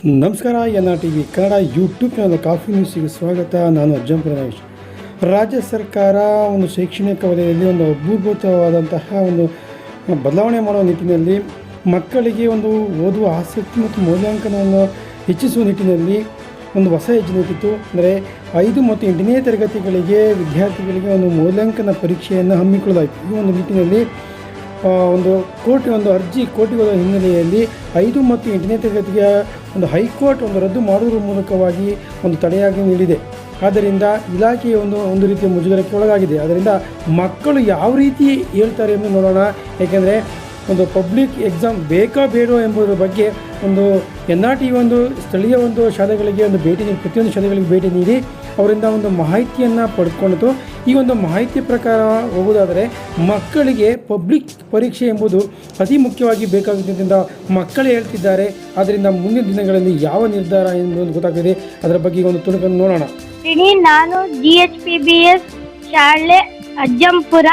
ನಮಸ್ಕಾರ N R T V Kannada YouTube channel coffee ನ್ಯೂಸಿಗೆ ಸ್ವಾಗತ. ನಾನು ಅಜ್ಜಂಪುರ ರಮೇಶ್ ರಾಜ್ಯ ಸರ್ಕಾರ ಒಂದು ಶೈಕ್ಷಣಿಕ ವಲಯದಲ್ಲಿ ಒಂದು ಅಭೂತವಾದಂತಹ ಒಂದು ಬದಲಾವಣೆ ಮಾಡುವ ನಿಟ್ಟಿನಲ್ಲಿ ಮಕ್ಕಳಿಗೆ ಒಂದು ಓದುವ ಆಸಕ್ತಿ ಮತ್ತು ಮೌಲ್ಯಾಂಕನವನ್ನು ಹೆಚ್ಚಿಸುವ ನಿಟ್ಟಿನಲ್ಲಿ ಒಂದು ಹೊಸ ಹೆಜ್ಜೆ ಇಟ್ಟಿತ್ತು. ಅಂದರೆ ಐದು ಮತ್ತು ಎಂಟನೇ ತರಗತಿಗಳಿಗೆ ವಿದ್ಯಾರ್ಥಿಗಳಿಗೆ ಒಂದು ಮೌಲ್ಯಾಂಕನ ಪರೀಕ್ಷೆಯನ್ನು ಹಮ್ಮಿಕೊಳ್ಳಲಾಯಿತು. ಈ ಒಂದು ನಿಟ್ಟಿನಲ್ಲಿ ಒಂದು ಕೋರ್ಟ್, ಒಂದು ಅರ್ಜಿ ಕೋರ್ಟಿಗೆ ಹೋದ ಹಿನ್ನೆಲೆಯಲ್ಲಿ ಐದು ಮತ್ತು ಎಂಟನೇ ತರಗತಿಯ ಒಂದು ಹೈಕೋರ್ಟ್ ಒಂದು ರದ್ದು ಮಾಡುವುದರ ಮೂಲಕವಾಗಿ ಒಂದು ತಡೆಯಾಗಿ ನೀಡಿದೆ. ಆದ್ದರಿಂದ ಇಲಾಖೆಯ ಒಂದು ಒಂದು ರೀತಿಯ ಮುಜುಗರಕ್ಕೆ ಒಳಗಾಗಿದೆ. ಅದರಿಂದ ಮಕ್ಕಳು ಯಾವ ರೀತಿ ಹೇಳ್ತಾರೆ ಎಂದು ನೋಡೋಣ. ಏಕೆಂದರೆ ಒಂದು ಪಬ್ಲಿಕ್ ಎಕ್ಸಾಮ್ ಬೇಕಾ ಬೇಡೋ ಎಂಬುದರ ಬಗ್ಗೆ ಒಂದು ಎನ್ ಆರ್ ಟಿ ಒಂದು ಸ್ಥಳೀಯ ಒಂದು ಶಾಲೆಗಳಿಗೆ ಒಂದು ಭೇಟಿ ನೀಡಿ, ಪ್ರತಿಯೊಂದು ಶಾಲೆಗಳಿಗೆ ಭೇಟಿ ನೀಡಿ ಅವರಿಂದ ಒಂದು ಮಾಹಿತಿಯನ್ನು ಪಡ್ಕೊಂಡಿತು. ಈ ಒಂದು ಮಾಹಿತಿ ಪ್ರಕಾರ ಹೋಗುವುದಾದರೆ ಮಕ್ಕಳಿಗೆ ಪಬ್ಲಿಕ್ ಪರೀಕ್ಷೆ ಎಂಬುದು ಅತಿ ಮುಖ್ಯವಾಗಿ ಬೇಕಾಗುತ್ತಿದ್ದರಿಂದ ಮಕ್ಕಳೇ ಹೇಳ್ತಿದ್ದಾರೆ. ಆದ್ದರಿಂದ ಮುಂದಿನ ದಿನಗಳಲ್ಲಿ ಯಾವ ನಿರ್ಧಾರ ಎಂಬುದು ಗೊತ್ತಾಗ್ತದೆ. ಅದರ ಬಗ್ಗೆ ಒಂದು ತುಣುಕನ್ನು ನೋಡೋಣ. ನಾನು G H P B S ಶಾಲೆ ಅಜ್ಜಂಪುರ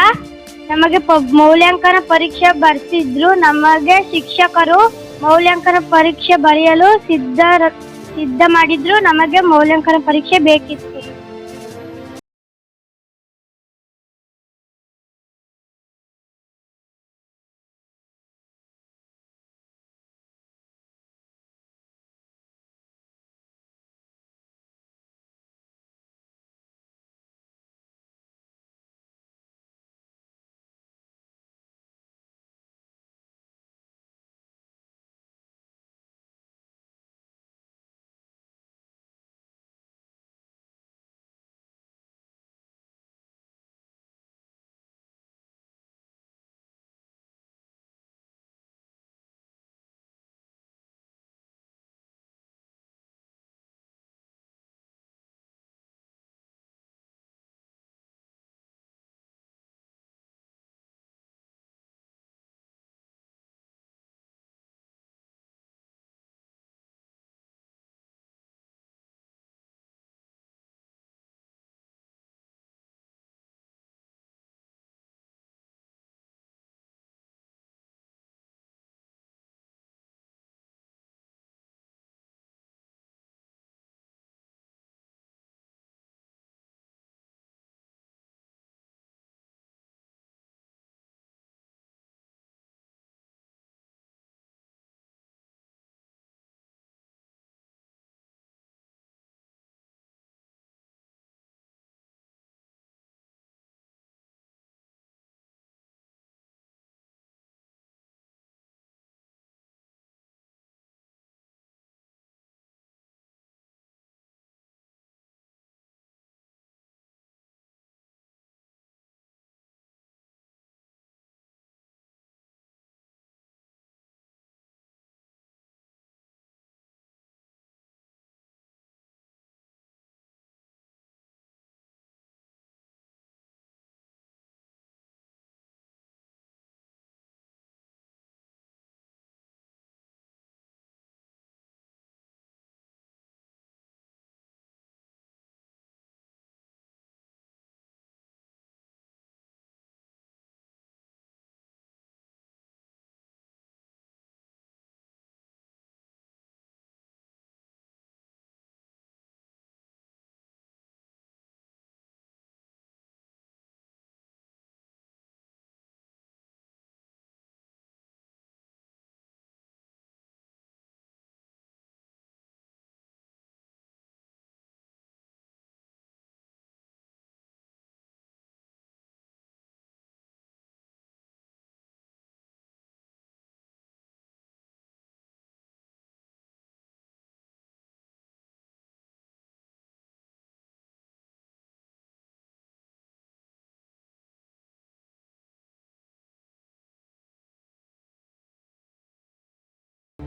ನಮಗೆ ಮೌಲ್ಯಾಂಕನ ಪರೀಕ್ಷೆ ಬರ್ತಿದ್ರು ನಮಗೆ ಶಿಕ್ಷಕರು ಮೌಲ್ಯಾಂಕನ ಪರೀಕ್ಷೆ ಬರೆಯಲು ಸಿದ್ಧ ಸಿದ್ಧ ಮಾಡಿದ್ರು ನಮಗೆ ಮೌಲ್ಯಾಂಕನ ಪರೀಕ್ಷೆ ಬೇಕಿತ್ತು.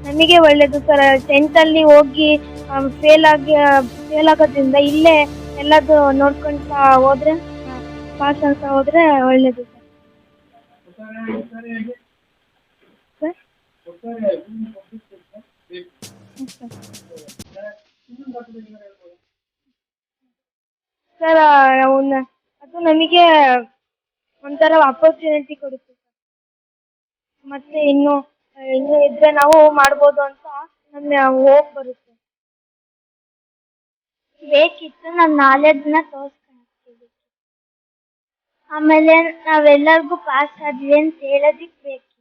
ನಮಗೆ ಒಳ್ಳೇದು ಸರ್ ಟೆಂತ್ ಅಲ್ಲಿ ಹೋಗಿ ಫೇಲ್ ಆಗಿ ಫೇಲ್ ಆಗೋದ್ರಿಂದ ಇಲ್ಲೇ ಎಲ್ಲದು ನೋಡ್ಕೊಂತ ಹೋದ್ರೆ ಪಾಸ್ ಅಂತ ಹೋದ್ರೆ ಒಳ್ಳೇದು ಸರ್ ಸರ್ ಅವನ್ನ, ಅದು ನಮಗೆ ಒಂಥರ ಅಪರ್ಚುನಿಟಿ ಕೊಡುತ್ತೆ ಮತ್ತೆ ಇನ್ನು ಇನ್ನು ಇದ್ರೆ ನಾವು ಮಾಡ್ಬೋದು ಅಂತ ನಮ್ಮ ಹೋಪ್ ಬರುತ್ತೆ. ಬೇಕಿತ್ತು ನಮ್ಮ ನಾಲೆಜ್ನ ತೋರಿಸ್ಕೊಳ್ತೀವಿ ಆಮೇಲೆ ನಾವೆಲ್ಲರಿಗೂ ಪಾಸ್ ಆದ್ವಿ ಅಂತ ಹೇಳೋದಿಕ್ ಬೇಕಿತ್ತು.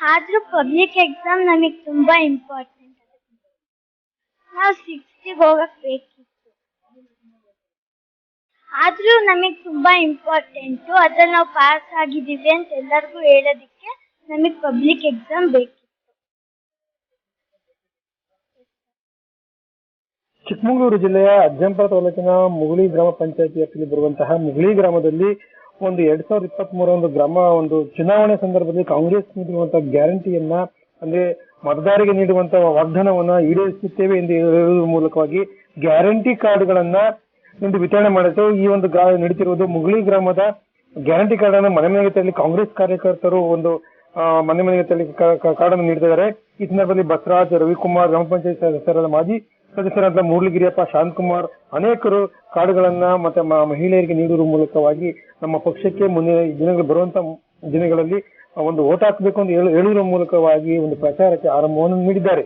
ಆದ್ರೂ ಪಬ್ಲಿಕ್ ಎಕ್ಸಾಮ್ ನಮಗೆ ತುಂಬಾ ಇಂಪಾರ್ಟೆಂಟ್ ನಾವು ಸಿಕ್ಸ್ಟಿಗೆ ಹೋಗಕ್ ಬೇಕಿತ್ತು. ಆದ್ರೂ ನಮಗೆ ತುಂಬಾ ಇಂಪಾರ್ಟೆಂಟು ಅದ್ರಲ್ಲಿ ನಾವು ಪಾಸ್ ಆಗಿದ್ದೀವಿ ಅಂತ ಎಲ್ಲರಿಗೂ ಹೇಳೋದಿಕ್ಕೆ ನಮಗೆ ಪಬ್ಲಿಕ್ ಎಕ್ಸಾಮ್ ಬೇಕಿತ್ತು. ಚಿಕ್ಕಮಗಳೂರು ಜಿಲ್ಲೆಯ ಅಜ್ಜಂಪುರ ತಾಲೂಕಿನ ಮುಗುಳಿ ಗ್ರಾಮ ಪಂಚಾಯತಿ ವ್ಯಾಪ್ತಿಯಲ್ಲಿ ಬರುವಂತಹ ಮುಗುಳಿ ಗ್ರಾಮದಲ್ಲಿ ಒಂದು ಎರಡ್ ಸಾವಿರದ ಇಪ್ಪತ್ತ್ ಮೂರ ಒಂದು ಗ್ರಾಮ ಒಂದು ಚುನಾವಣೆ ಸಂದರ್ಭದಲ್ಲಿ ಕಾಂಗ್ರೆಸ್ ನೀಡಿರುವಂತಹ ಗ್ಯಾರಂಟಿಯನ್ನ, ಅಂದ್ರೆ ಮತದಾರರಿಗೆ ನೀಡುವಂತಹ ವಾಗ್ದಾನವನ್ನ ಈಡೇರಿಸುತ್ತೇವೆ ಎಂದು ಹೇಳುವ ಮೂಲಕವಾಗಿ ಗ್ಯಾರಂಟಿ ಕಾರ್ಡ್ಗಳನ್ನ ಇಂದು ವಿತರಣೆ ಮಾಡಿದ್ದು, ಈ ಒಂದು ಗ್ರಾ, ನಡೀತಿರುವುದು ಮುಗುಳಿ ಗ್ರಾಮದ ಗ್ಯಾರಂಟಿ ಕಾರ್ಡ್ ಅನ್ನು ಮನೆ ಮನೆಗೆ ತೆರಳಿ ಕಾಂಗ್ರೆಸ್ ಕಾರ್ಯಕರ್ತರು ಒಂದು ಮನೆ ಮನೆಗೆ ತೆರಳಿ ಕಾರ್ಡ್ ಅನ್ನು ನೀಡಿದ್ದಾರೆ. ಈ ಸಂದರ್ಭದಲ್ಲಿ ಬಸವರಾಜ್ ರವಿಕುಮಾರ್ ಗ್ರಾಮ ಪಂಚಾಯತ್ ಸದಸ್ಯರಾದ ಮಾಜಿ ಸದಸ್ಯರಾದ ಮುರಳಿಗಿರಿಯಪ್ಪ, ಶಾಂತಕುಮಾರ್ ಅನೇಕರು ಕಾರ್ಡ್ಗಳನ್ನ ಮತ್ತೆ ಮಹಿಳೆಯರಿಗೆ ನೀಡುವ ಮೂಲಕವಾಗಿ ನಮ್ಮ ಪಕ್ಷಕ್ಕೆ ಮುಂದಿನ ದಿನಗಳು ಬರುವಂತ ದಿನಗಳಲ್ಲಿ ಒಂದು ಓಟ್ ಹಾಕಬೇಕು ಅಂತ ಹೇಳು- ಹೇಳುವ ಮೂಲಕವಾಗಿ ಒಂದು ಪ್ರಚಾರಕ್ಕೆ ಆರಂಭವನ್ನು ನೀಡಿದ್ದಾರೆ.